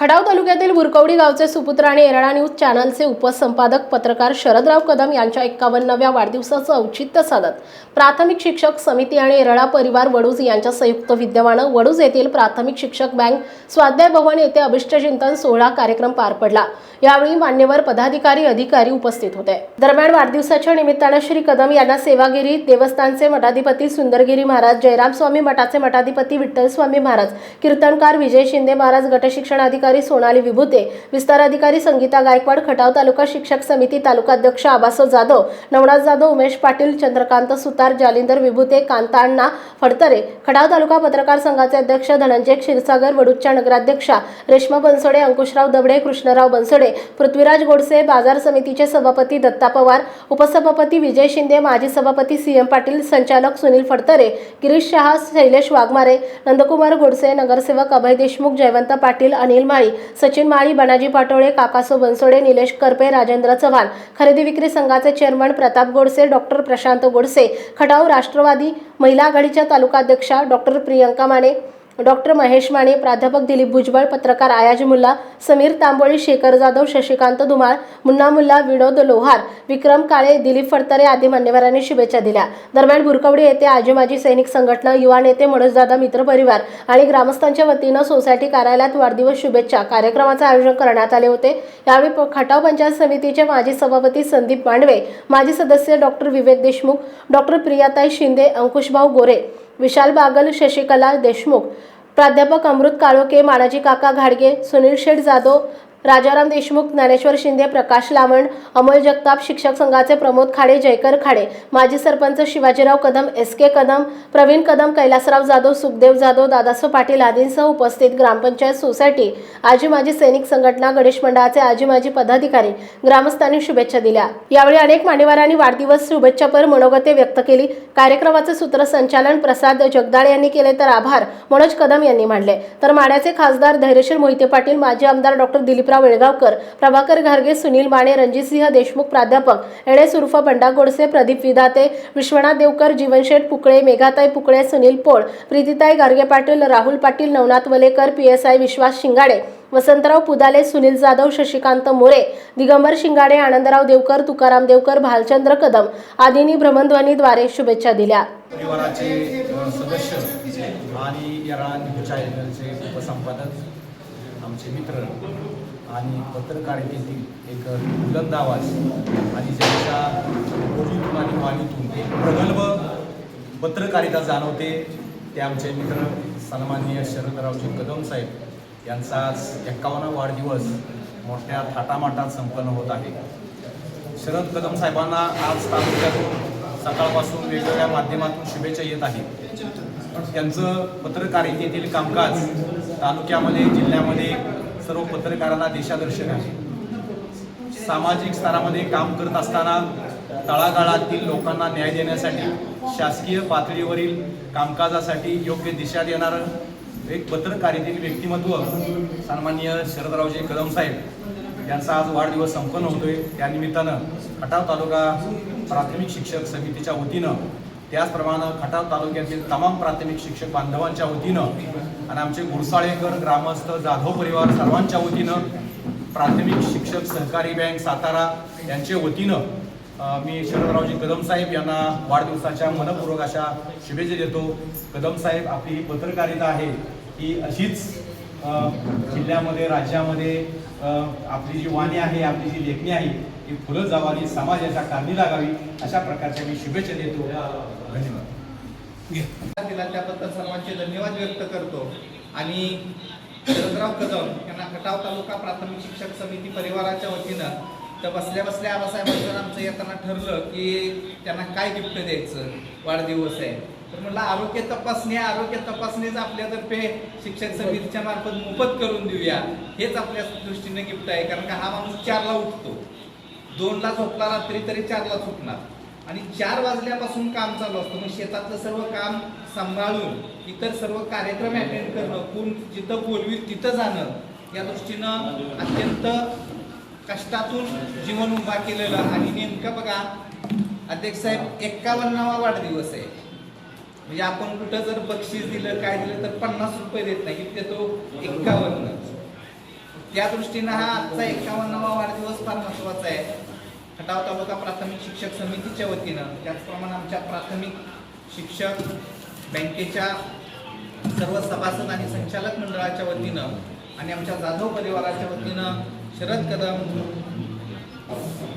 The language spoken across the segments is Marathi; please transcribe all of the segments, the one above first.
Khadav तालुक्यातील बुरकवडी गावचे सुपुत्र आणि एरळा न्यूज चॅनलचे उपसंपादक पत्रकार शरदराव कदम यांच्या एक्कावन्नाव्या वाढदिवसाचं औचित्य साधत प्राथमिक शिक्षक समिती आणि एरळा परिवार वडूज यांच्या संयुक्त विद्यमानं वडूज येथील प्राथमिक शिक्षक बँक स्वाध्याय भवन येथे अभिष्टचिंतन सोहळा कार्यक्रम पार पडला. यावेळी मान्यवर पदाधिकारी अधिकारी उपस्थित होते. दरम्यान वाढदिवसाच्या निमित्तानं श्री कदम यांना सेवागिरी देवस्थानचे मठाधिपती सुंदरगिरी महाराज जयराम स्वामी मठाचे मठाधिपती विठ्ठल स्वामी महाराज कीर्तनकार विजय शिंदे महाराज गटशिक्षण अधिकारी सोनाली विभूते विस्तार अधिकारी संगीता गायकवाड खटाव तालुका शिक्षक समिती तालुकाध्यक्ष आबासो जाधव नवनाथ जाधव उमेश पाटील चंद्रकांत सुतार जालिंदर विभूते कांता अण्णा फडतरे खटाव तालुका पत्रकार संघाचे अध्यक्ष धनंजय क्षीरसागर वडुच्चा नगराध्यक्षा रेश्मा बनसोडे अंकुशराव दबडे कृष्णराव बनसोडे पृथ्वीराज गोडसे बाजार समितीचे सभापती दत्ता पवार उपसभापती विजय शिंदे माजी सभापती सी एम पाटील संचालक सुनील फडतरे गिरीश शहा शैलेश वाघमारे नंदकुमार गोडसे नगरसेवक अभय देशमुख जयवंत पाटील अनिल माळी सचिन माळी बनाजी पाटोळे काकासो बनसोडे निलेश करपे राजेंद्र चव्हाण. खरेदी विक्री संघाचे चेअरमन प्रताप गोडसे डॉक्टर प्रशांत गोडसे. खटाव राष्ट्रवादी महिला आघाडीच्या तालुकाध्यक्षा डॉक्टर प्रियंका माने. डॉक्टर महेश माने प्राध्यापक दिलीप भुजबळ पत्रकार आयाज मुल्ला समीर तांबोळी शेखर जाधव शशिकांत धुमाळ मुन्ना मुल्ला विनोद लोहार विक्रम काळे दिलीप फडतरे आदी मान्यवरांनी शुभेच्छा दिल्या. दरम्यान भुरकवडी येथे आजी माजी सैनिक संघटना युवा नेते मनोजदादा मित्र परिवार आणि ग्रामस्थांच्या वतीनं सोसायटी कार्यालयात वाढदिवस शुभेच्छा कार्यक्रमाचं आयोजन करण्यात आले होते. यावेळी खटाव पंचायत समितीचे माजी सभापती संदीप मांडवे माजी सदस्य डॉक्टर विवेक देशमुख डॉक्टर प्रियाताई शिंदे अंकुशभाऊ गोरे विशाल बागल शशिकला देशमुख प्राध्यापक अमृत काळोके मानाजी काका घाडगे सुनील शेठ जाधव राजाराम देशमुख ज्ञानेश्वर शिंदे प्रकाश लामण अमोल जगताप शिक्षक संघाचे प्रमोद खाडे जयकर खाडे माजी सरपंच शिवाजीराव कदम एस के कदम प्रवीण कदम कैलासराव जाधव सुखदेव जाधव दादासो पाटील आदींसह उपस्थित ग्रामपंचायत सोसायटी. आजी माजी सैनिक संघटना गणेश मंडळाचे आजी माजी पदाधिकारी ग्रामस्थांनी शुभेच्छा दिल्या. यावेळी अनेक मान्यवरांनी वाढदिवस शुभेच्छापर मनोगते व्यक्त केली. कार्यक्रमाचे सूत्रसंचालन प्रसाद जगदाळे यांनी केले तर आभार मनोज कदम यांनी मांडले. तर माड्याचे खासदार धैर्यशील मोहिते पाटील माजी आमदार डॉक्टर सुमित्रा वेळगावकर प्रभाकर घारगे सुनील माने रणजितसिंह देशमुख प्राध्यापक एडे उर्फ Banda Godse Pradeep Vidhate Vishwanath Devkar Jivanshet Pukale Meghatai Pukale Sunil Pol Preetitai Garge Patil Rahul Patil Navnath Valekar P S I Vishwas Shingade Vasantrao Pudale Sunil Jadhav Shashikant More Digambar Shingade Anandrao Devkar Tukaram Devkar Bhalchandra Kadam आदींनी भ्रमणध्वनीद्वारे शुभेच्छा दिल्या. परिवाराचे सदस्य आणि या रान चॅनलचे उपसंपादक आमचे मित्र. आणि पत्रकारितेतील एक बुलंद आवाज आणि ज्यांच्या बोलीतून आणि वाणीतून एक प्रगल्भ पत्रकारिता जाणवते ते आमचे मित्र सन्माननीय शरदरावजी कदम साहेब यांचा आज एक्कावन्न वाढदिवस मोठ्या थाटामाटात संपन्न होत आहे. शरद कदम साहेबांना आज तालुक्यातून सकाळपासून वेगवेगळ्या माध्यमातून शुभेच्छा येत आहेत. त्यांचं पत्रकारितेतील कामकाज तालुक्यामध्ये जिल्ह्यामध्ये सर्व पत्रकारांना दिशादर्शक आहे. सामाजिक स्तरामध्ये काम करत असताना तळागाळातील लोकांना न्याय देण्यासाठी शासकीय पातळीवरील कामकाजासाठी योग्य दिशा देणारं एक पत्रकारितेतील व्यक्तिमत्व सन्माननीय शरदरावजी कदम साहेब यांचा आज वाढदिवस संपन्न होतोय. त्यानिमित्तानं खटाव तालुका प्राथमिक शिक्षक समितीच्या वतीनं त्याचप्रमाणे खटाव तालुक्यातील तमाम प्राथमिक शिक्षक बांधवांच्या वतीनं आणि आमचे गुरसाळेकर ग्रामस्थ जाधव परिवार सर्वांच्या वतीनं प्राथमिक शिक्षक सहकारी बँक सातारा यांच्या वतीनं मी शरदरावजी कदम साहेब यांना वाढदिवसाच्या मनपूर्वक अशा शुभेच्छा देतो. कदम साहेब आपली ही पत्रकारिता आहे ही अशीच जिल्ह्यामध्ये राज्यामध्ये आपली जी वाणी आहे आपली जी लेखणी आहे ती फुलं जावावी समाजाच्या कारणी लागावी अशा प्रकारच्या मी शुभेच्छा देतो. धन्यवाद. दिला त्याबद्दल सर्वांचे धन्यवाद व्यक्त करतो. आणि शरदराव कदम यांना खटाव तालुका प्राथमिक शिक्षक समिती परिवाराच्या वतीनं तर बसल्या बसल्या आबासाहेबांचं आमचं येताना ठरलं की त्यांना काय गिफ्ट द्यायचं? वाढदिवस आहे. तर म्हटलं आरोग्य तपासणी आहे, आरोग्य तपासणीच आपल्यातर्फे शिक्षक समितीच्या मार्फत मोफत करून देऊया. हेच आपल्या दृष्टीने गिफ्ट आहे कारण का हा माणूस चारला उठतो. दोनला झोपला रात्री तरी चारला झोपणार. आणि चार वाजल्यापासून काम चालू असतं. मग शेतातलं सर्व काम सांभाळून इतर सर्व कार्यक्रम अटेंड करणं कोण जिथं बोलवी तिथं जाणं या दृष्टीनं अत्यंत कष्टातून जीवन उभा केलेलं आणि नेमकं बघा अध्यक्ष साहेब एक्कावन्नावा वाढदिवस आहे. म्हणजे आपण कुठं जर बक्षीस दिलं काय दिलं तर पन्नास रुपये देत नाही. इथे तो एक्कावन्न त्या दृष्टीनं हा आजचा एक्कावन्नावा वाढदिवस फार महत्त्वाचा आहे. खटाव तालुका प्राथमिक शिक्षक समितीच्या वतीनं त्याचप्रमाणे आमच्या प्राथमिक शिक्षक बँकेच्या सर्व सभासद आणि संचालक मंडळाच्या वतीनं आणि आमच्या जाधव परिवाराच्या वतीनं शरद कदम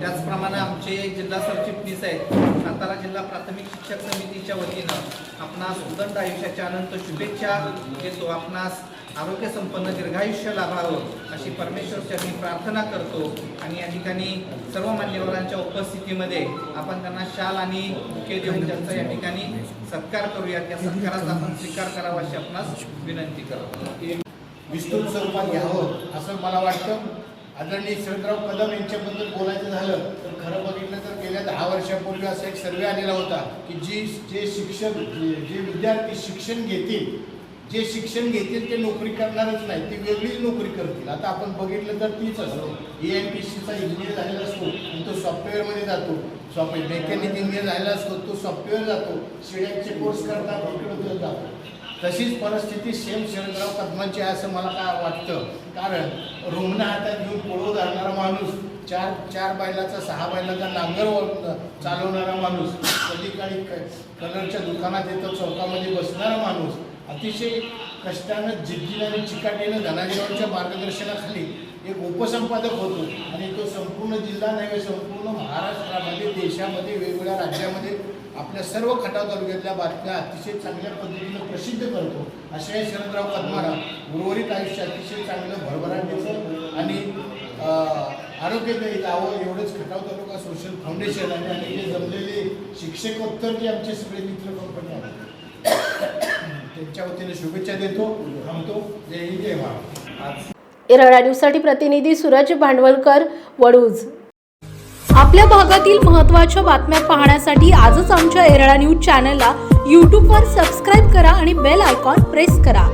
त्याचप्रमाणे आमचे जिल्हा सरचिटणीस आहेत सातारा जिल्हा प्राथमिक शिक्षक समितीच्या वतीनं आपणास उदंड आयुष्याच्या अनंत शुभेच्छा देतो. आपणास आरोग्य संपन्न दीर्घायुष्य लाभावं अशी परमेश्वर चरणी प्रार्थना करतो. आणि या ठिकाणी सर्व मान्यवरांच्या उपस्थितीमध्ये आपण त्यांना शाल आणि बुके देऊन त्यांचा या ठिकाणी सत्कार करूया त्या सत्काराचा आपण स्वीकार करावा अशी आपणास विनंती करतो. विस्तृत स्वरूपात घ्यावं असं मला वाटतं. आदरणीय शरदराव कदम यांच्याबद्दल बोलायचं झालं तर खरं बघितलं तर गेल्या दहा वर्षापूर्वी असा एक सर्वे आलेला होता की जी जे शिक्षक जे विद्यार्थी शिक्षण घेतील जे शिक्षण घेतील ते नोकरी करणारच नाही ती वेगळीच नोकरी करतील. आता आपण बघितलं तर तीच असतो ए एम पी सीचा इंजिनियर झालेला असतो आणि तो सॉफ्टवेअरमध्ये जातो. सॉफ्टवेअर मेकॅनिक इंजिनियर झालेला असतो तो सॉफ्टवेअर जातो. शेड्यांचे कोर्स करतात इकडं जातो तशीच परिस्थिती सेम शरणराव कदमांची आहे असं मला काय वाटतं? कारण रुग्ण हातात घेऊन पळू धरणारा माणूस चार चार बैलाचा सहा बैलाचा नांगर चालवणारा माणूस कधी काळी कलरच्या दुकानात येतो चौकामध्ये बसणारा माणूस अतिशय कष्टानं जिद्दीनं आणि चिकाटीनं धनाजीवांच्या मार्गदर्शनाखाली एक उपसंपादक होतो आणि तो संपूर्ण जिल्हा नव्हे संपूर्ण महाराष्ट्रामध्ये देशामध्ये वेगवेगळ्या राज्यामध्ये आपल्या सर्व खटाव तालुक्यातल्या बातम्या अतिशय चांगल्या पद्धतीनं प्रसिद्ध करतो. अशा शरदराव कदमाला उर्वरित आयुष्य अतिशय चांगलं भरभराटीचं आणि आरोग्यदायी आहो एवढंच खटाव तालुका सोशल फाउंडेशन आणि आणि जे जमलेले शिक्षकोत्तर जे आमचे सगळे त्यांच्या वतीने शुभेच्छा देतो थांबतो. जय हिंद जय महाराज एरळा न्यूजसाठी प्रतिनिधी सूरज भांडवलकर वडूज. आपल्या भागातील महत्त्वाच्या बातम्या पाहण्यासाठी आजच आमच्या एरळा न्यूज चॅनलला यूट्यूबवर सबस्क्राईब करा आणि बेल आयकॉन प्रेस करा.